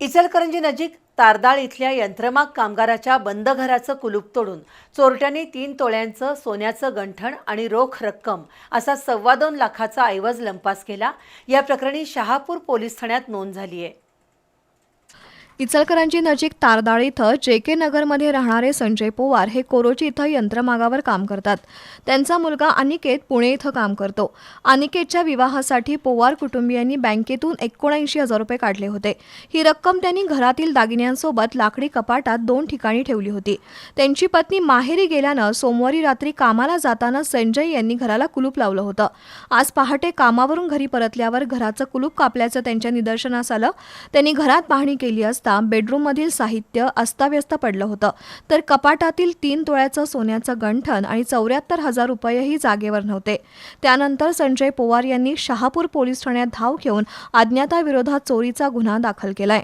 इचलकरंजी नजीक तारदाळ इथल्या यंत्रमाग कामगाराच्या बंद घराचं कुलूप तोडून चोरट्यांनी तीन तोळ्यांचं सोन्याचं गंठण आणि रोख रक्कम असा सव्वा दोन लाखाचा ऐवज लंपास केला. या प्रकरणी शहापूर पोलीस ठाण्यात नोंद झाली आहे इचलकरंजी नजीक तारदाळ इथं जे के नगरमध्ये राहणारे संजय पोवार हे कोरोची इथं यंत्रमागावर काम करतात. त्यांचा मुलगा अनिकेत पुणे इथं काम करतो. अनिकेतच्या विवाहासाठी पोवार कुटुंबियांनी बँकेतून एकोणऐंशी हजार रुपये काढले होते. ही रक्कम त्यांनी घरातील दागिन्यांसोबत लाकडी कपाटात दोन ठिकाणी ठेवली होती. त्यांची पत्नी माहेरी गेल्यानं सोमवारी रात्री कामाला जाताना संजय यांनी घराला कुलूप लावलं होतं. आज पहाटे कामावरून घरी परतल्यावर घराचं कुलूप कापल्याचं त्यांच्या निदर्शनास आलं. त्यांनी घरात पाहणी केली असता बेडरूममधील साहित्य अस्ताव्यस्त पडलं होतं. तर कपाटातील तीन तोळ्याचं सोन्याचं गंठण आणि चौऱ्याहत्तर हजार रुपयेही जागेवर नव्हते. त्यानंतर संजय पोवार यांनी शहापूर पोलीस ठाण्यात धाव घेऊन अज्ञाताविरोधात चोरीचा गुन्हा दाखल केलाय.